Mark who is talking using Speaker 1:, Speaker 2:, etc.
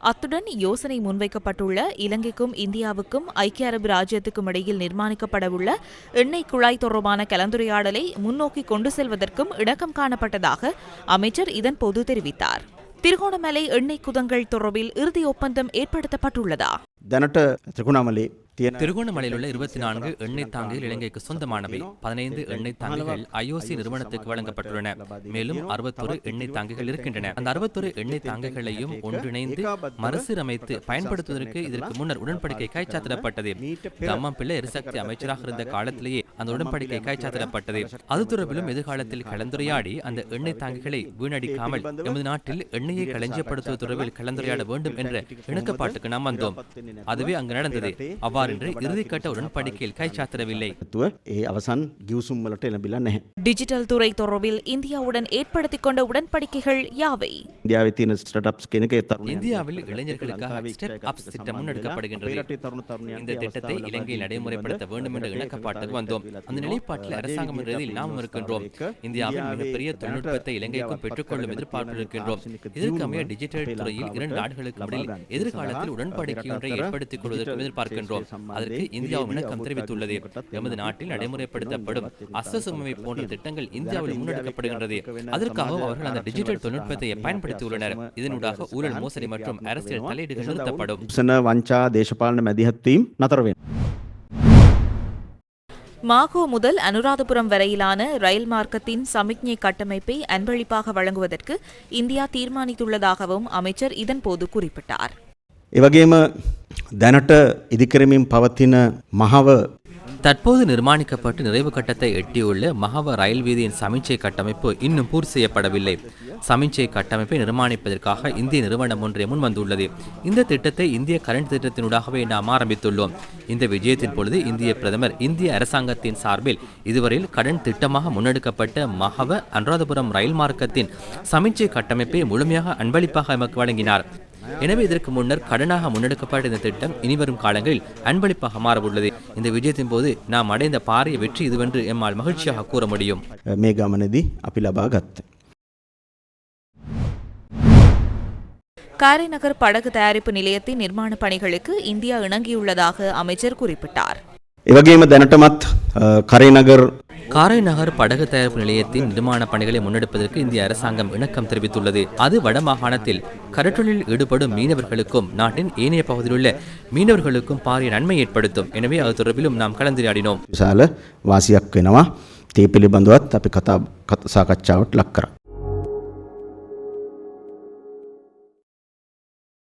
Speaker 1: அத்துடன் யோசனை முன்வைக்கப்பட்டுள்ள இலங்கைக்கும் இந்தியாவுக்கும் ஐக்கிய அரபு ராஜ்யத்துக்கும் இடையில் நிர்மாணிக்கப்படவுள்ள எண்ணெய் குழாய் தொடர்பான கலந்துரையாடலை முன்னோக்கி கொண்டு செல்வதற்கும் இணக்கம் காணப்பட்டதாக அமைச்சர் இதன் பொது தெரிவித்தார். திருகோணமலை எண்ணெய் குதங்கள் தொடர்பில் இறுதி ஒப்பந்தம் ஏற்படுத்தப்பட்டுள்ளதா?
Speaker 2: திருகோணமலை
Speaker 3: திருகோணமலையில் உள்ள இருபத்தி நான்கு எண்ணெய் தாங்கிகள் இலங்கைக்கு சொந்தமானவை. பதினைந்து எண்ணெய் தாங்கிகள் ஐஓசி நிறுவனத்துக்கு வழங்கப்பட்டுள்ளன. மேலும் அறுபத்தொரு எண்ணெய் தாங்கிகள் இருக்கின்றன. அந்த அறுபத்தொரு எண்ணெய் தாங்கிகளையும் ஒன்றிணைந்து மறுசீரமைத்து பயன்படுத்துவதற்கு இதற்கு முன்னர் உடன்படிக்கை கைச்சாத்திடப்பட்டது தம்மம் பிள்ளை எரிசக்தி அமைச்சராக இருந்த காலத்திலேயே அந்த உடன்படிக்கை கைச்சாத்திடப்பட்டது. அது தொடர்பிலும் எதிர்காலத்தில் கலந்துரையாடி அந்த எண்ணெய் தாங்கிகளை வீணடிக்காமல் எமது நாட்டில் எண்ணெயை களஞ்சியப்படுத்துவது தொடர்பில் கலந்துரையாட வேண்டும் என்ற இணக்கப்பாட்டுக்கு நாம் வந்தோம். அதுவே அங்கு நடந்தது. அவ்வாறின்றி இறுதிக்கட்ட உடன்படிக்கையில் கைச்சாத்திடவில்லை.
Speaker 1: டிஜிட்டல் துறை தொடர்பில் இந்தியாவுடன் ஏற்படுத்திக் கொண்ட உடன்படிக்கைகள் யாவை?
Speaker 3: இந்தியாவில் இளைஞர்களுக்காக ஸ்டெப் திட்டம் முன்னெடுக்கப்படுகின்றது. இந்த திட்டத்தை இலங்கையில் நடைமுறைப்படுத்த வேண்டும் என்ற இணக்கப்பாட்டுக்கு வந்தோம். அந்த நிலைப்பாட்டில் அரசாங்கம் நிலையில் நாம் இருக்கின்றோம். இந்தியாவின் மிகப்பெரிய தொழில்நுட்பத்தை இலங்கைக்கும் பெற்றுக்கொள்ளும் எதிர்பார்ப்பு இருக்கின்றோம் இதற்கமைய டிஜிட்டல் துறையில் இரண்டு நாடுகளுக்கு இடையில் எதிர்காலத்தில் உடன்படிக்கை ஒன்றை ஏற்படுத்திக் கொள்வதற்கு எதிர்பார்க்கின்றோம். அதற்கு இந்தியாவும் இணக்கம் தெரிவித்துள்ளது. எமது நாட்டில் நடைமுறைப்படுத்தப்படும் அசசுமை போன்ற திட்டங்கள் இந்தியாவில் முன்னெடுக்கப்படுகின்றது. அதற்காகவும் அவர்கள் அந்த டிஜிட்டல் தொழில்நுட்பத்தை பயன்படுத்தியுள்ளனர். இதனூடாக ஊழல் மோசடி மற்றும் அரசியல் தலையீடுகள் நிறுத்தப்படும்.
Speaker 2: வஞ்சா தேசபாலன மதிஹத்தீம் நதர்வேன்
Speaker 1: மாகோ முதல் அனுராதபுரம் வரையிலான ரயில் மார்க்கத்தின் சமிக்ஞை கட்டமைப்பை அன்பளிப்பாக வழங்குவதற்கு இந்தியா தீர்மானித்துள்ளதாகவும் அமைச்சர் இதன்போது குறிப்பிட்டார்
Speaker 2: එවගේම දැනට ඉදිකරමින් පවතින මහව
Speaker 3: தற்போது நிர்மாணிக்கப்பட்டு நிறைவு கட்டத்தை எட்டியுள்ள மகவ ரயில் வீதியின் சமிச்சை கட்டமைப்பு இன்னும் பூர்த்தி செய்யப்படவில்லை. சமிச்சை கட்டமைப்பை நிர்மாணிப்பதற்காக இந்திய நிறுவனம் ஒன்றே முன்வந்துள்ளது. இந்த திட்டத்தை இந்திய கரண்ட் திட்டத்தினூடாகவே நாம் ஆரம்பித்துள்ளோம். இந்த விஜயத்தின் பொழுது இந்திய பிரதமர் இந்திய அரசாங்கத்தின் சார்பில் இதுவரையில் கடன் திட்டமாக முன்னெடுக்கப்பட்ட மகவ அனுராதபுரம் ரயில் மார்க்கத்தின் சமிச்சை கட்டமைப்பை முழுமையாக அன்பளிப்பாக எமக்கு வழங்கினார். எனவே இதற்கு முன்னர் கடனாக முன்னெடுக்கப்பட்ட இந்த திட்டம் இனிவரும் காலங்களில் அன்பளிப்பாக மாறவுள்ளது. இந்த விஜயத்தின் போது நாம் அடைந்த பாரிய வெற்றி இதுவென்று எம்மால் மகிழ்ச்சியாக கூற முடியும்.
Speaker 2: மேகாமனதி அபிலபாகத்.
Speaker 1: காரைநகர் படகு தயாரிப்பு நிலையத்தின் நிர்மாண பணிகளுக்கு இந்தியா இணங்கியுள்ளதாக அமைச்சர் குறிப்பிட்டார்.
Speaker 2: இவகையும் தனட்டமத் கரைநகர்
Speaker 3: காரை நகர் படகு தயாரிப்பு நிலையத்தின் நிர்மாண பணிகளை முன்னெடுப்பதற்கு இந்திய அரசாங்கம் இணக்கம் தெரிவித்துள்ளது. அது வடமாகாணத்தில் கடற்றொழில் ஈடுபடும் மீனவர்களுக்கும் நாட்டின் ஏனைய பகுதியில் உள்ள மீனவர்களுக்கும் பாரிய நன்மை ஏற்படுத்தும். எனவே அது தொடர்பிலும் நாம் கலந்துரையாடினோம்.
Speaker 2: விசால வாசியாக்கினவா தப்பி பிலிபந்துவத் கத் கதா சாகச்சாவட் லக்கரா.